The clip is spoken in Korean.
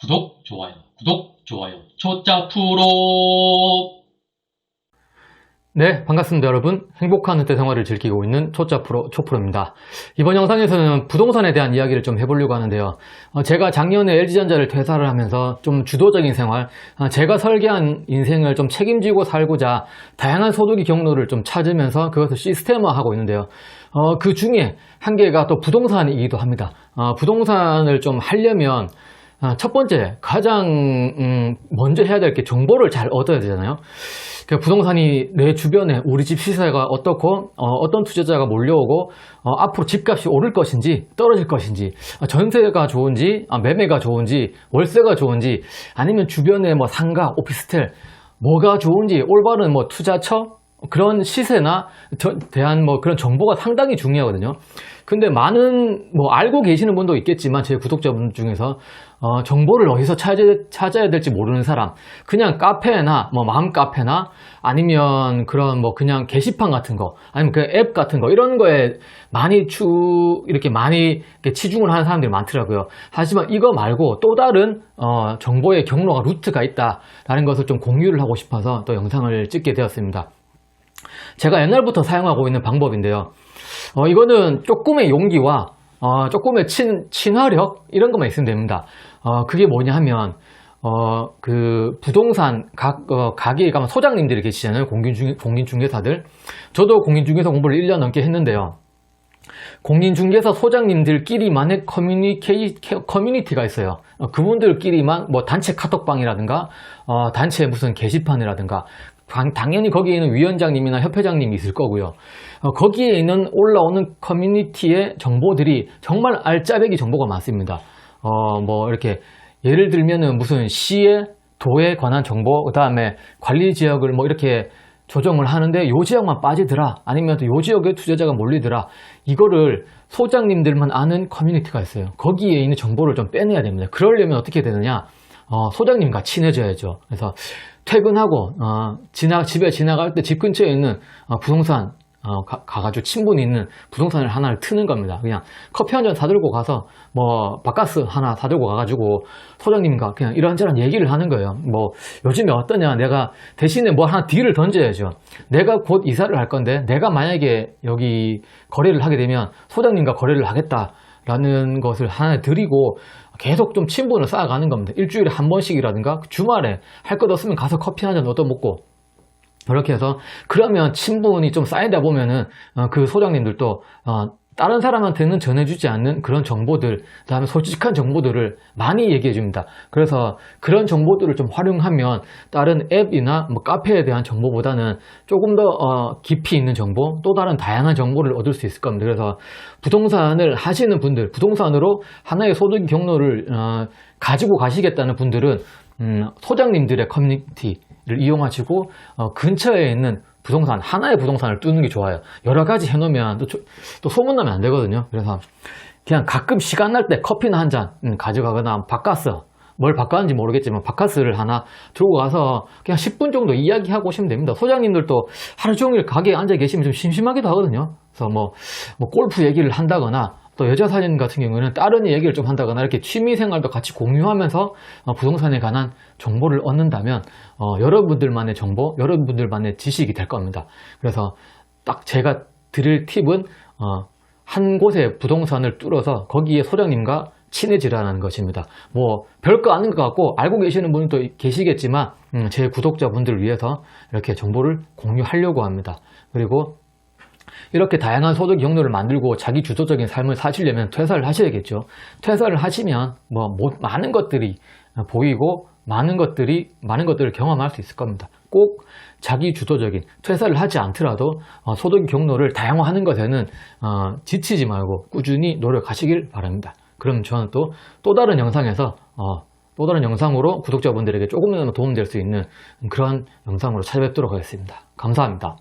구독, 좋아요, 구독, 좋아요, 초짜 프로. 네, 반갑습니다, 여러분. 행복한 은퇴 생활을 즐기고 있는 초짜 프로, 초프로입니다. 이번 영상에서는 부동산에 대한 이야기를 좀 해보려고 하는데요. 어, 제가 작년에 LG전자를 퇴사를 하면서 좀 주도적인 생활, 어, 제가 설계한 인생을 좀 책임지고 살고자 다양한 소득의 경로를 좀 찾으면서 그것을 시스템화하고 있는데요. 어, 그 중에 한 개가 또 부동산이기도 합니다. 어, 부동산을 좀 하려면 아, 첫 번째, 가장 음, 먼저 해야 될 게 정보를 잘 얻어야 되잖아요. 그 부동산이 내 주변에 우리 집 시세가 어떻고 어, 떤 투자자가 몰려오고 어, 앞으로 집값이 오를 것인지 떨어질 것인지 아, 전세가 좋은지 아, 매매가 좋은지 월세가 좋은지 아니면 주변에 뭐 상가 오피스텔 뭐가 좋은지 올바른 뭐 투자처 그런 시세나 저- 대한 뭐 그런 정보가 상당히 중요하거든요. 근데 많은 뭐 알고 계시는 분도 있겠지만 제 구독자분 중에서 어, 정보를 어디서 찾아야 될지 모르는 사람 그냥 카페나 뭐 마음 카페나 아니면 그런 뭐 그냥 게시판 같은 거 아니면 그 앱 같은 거 이런 거에 많이 추 이렇게 많이 이렇게 치중을 하는 사람들이 많더라고요. 하지만 이거 말고 또 다른 어, 정보의 경로가 루트가 있다라는 것을 좀 공유를 하고 싶어서 또 영상을 찍게 되었습니다. 제가 옛날부터 사용하고 있는 방법인데요. 어, 이거는 조금의 용기와 어, 조금의 친, 친화력 이런 것만 있으면 됩니다. 어, 그게 뭐냐 하면 어, 그 부동산 각 어, 가게에 가면 소장님들이 계시잖아요. 공인중 공인중개사들. 저도 공인중개사 공부를 1년 넘게 했는데요. 공인중개사 소장님들끼리만의 커뮤니케이, 커뮤니티가 있어요. 어, 그분들끼리만 뭐 단체 카톡방이라든가, 어, 단체 무슨 게시판이라든가, 당- 당연히 거기에 있는 위원장님이나 협회장님이 있을 거고요. 어, 거기에 있는 올라오는 커뮤니티의 정보들이 정말 알짜배기 정보가 많습니다. 어, 뭐 이렇게 예를 들면은 무슨 시에 도에 관한 정보, 그 다음에 관리 지역을 뭐 이렇게 조정을 하는데 요 지역만 빠지더라. 아니면 또 요 지역에 투자자가 몰리더라. 이거를 소장님들만 아는 커뮤니티가 있어요. 거기에 있는 정보를 좀 빼내야 됩니다. 그러려면 어떻게 되느냐? 어, 소장님과 친해져야죠. 그래서 퇴근하고 어, 지나 집에 지나갈 때 집 근처에 있는 어, 부동산 어, 가, 가지고 친분이 있는 부동산을 하나를 트는 겁니다. 그냥 커피 한 잔 사들고 가서 뭐 바카스 하나 사들고 가가지고 소장님과 그냥 이런저런 얘기를 하는 거예요. 뭐 요즘에 어떠냐 내가 대신에 뭐 하나 딜을 던져야죠. 내가 곧 이사를 할 건데 내가 만약에 여기 거래를 하게 되면 소장님과 거래를 하겠다 라는 것을 하나 드리고 계속 좀 친분을 쌓아가는 겁니다. 일주일에 한 번씩이라든가 주말에 할 것 없으면 가서 커피 한 잔 얻어 먹고 그렇게 해서 그러면 친분이 좀 쌓이다 보면은 어, 그 소장님들도 어, 다른 사람한테는 전해주지 않는 그런 정보들, 그 다음에 솔직한 정보들을 많이 얘기해 줍니다. 그래서 그런 정보들을 좀 활용하면 다른 앱이나 뭐 카페에 대한 정보보다는 조금 더 어, 깊이 있는 정보, 또 다른 다양한 정보를 얻을 수 있을 겁니다. 그래서 부동산을 하시는 분들, 부동산으로 하나의 소득 경로를 어, 가지고 가시겠다는 분들은 음, 소장님들의 커뮤니티를 이용하시고 어, 근처에 있는 부동산 하나의 부동산을 뚫는 게 좋아요. 여러 가지 해놓으면 또, 조- 또 소문나면 안 되거든요. 그래서 그냥 가끔 시간 날 때 커피나 한 잔 가져가거나 바카스 뭘 바꿨는지 모르겠지만 바카스를 하나 들고 가서 그냥 10분 정도 이야기하고 오시면 됩니다. 소장님들도 하루 종일 가게에 앉아 계시면 좀 심심하기도 하거든요. 그래서 뭐, 뭐 골프 얘기를 한다거나 또 여자 사진 같은 경우는 다른 얘기를 좀 한다거나 이렇게 취미 생활도 같이 공유하면서 어, 부동산에 관한 정보를 얻는다면 어, 여러분들만의 정보, 여러분들만의 지식이 될 겁니다. 그래서 딱 제가 드릴 팁은 어, 한 곳에 부동산을 뚫어서 거기에 소장님과 친해지라는 것입니다. 뭐 별거 아닌 것 같고 알고 계시는 분도 계시겠지만 음, 제 구독자분들을 위해서 이렇게 정보를 공유하려고 합니다. 그리고 이렇게 다양한 소득 경로를 만들고 자기 주도적인 삶을 사시려면 퇴사를 하셔야겠죠. 퇴사를 하시면 뭐 모- 많은 것들이 보이고 많은 것들이 많은 것들을 경험할 수 있을 겁니다. 꼭 자기 주도적인 퇴사를 하지 않더라도 어, 소득 경로를 다양화하는 것에는 어, 지치지 말고 꾸준히 노력하시길 바랍니다. 그럼 저는 또또 다른 영상에서 어, 또 다른 영상으로 구독자분들에게 조금이나마 도움될 수 있는 그런 영상으로 찾아뵙도록 하겠습니다. 감사합니다.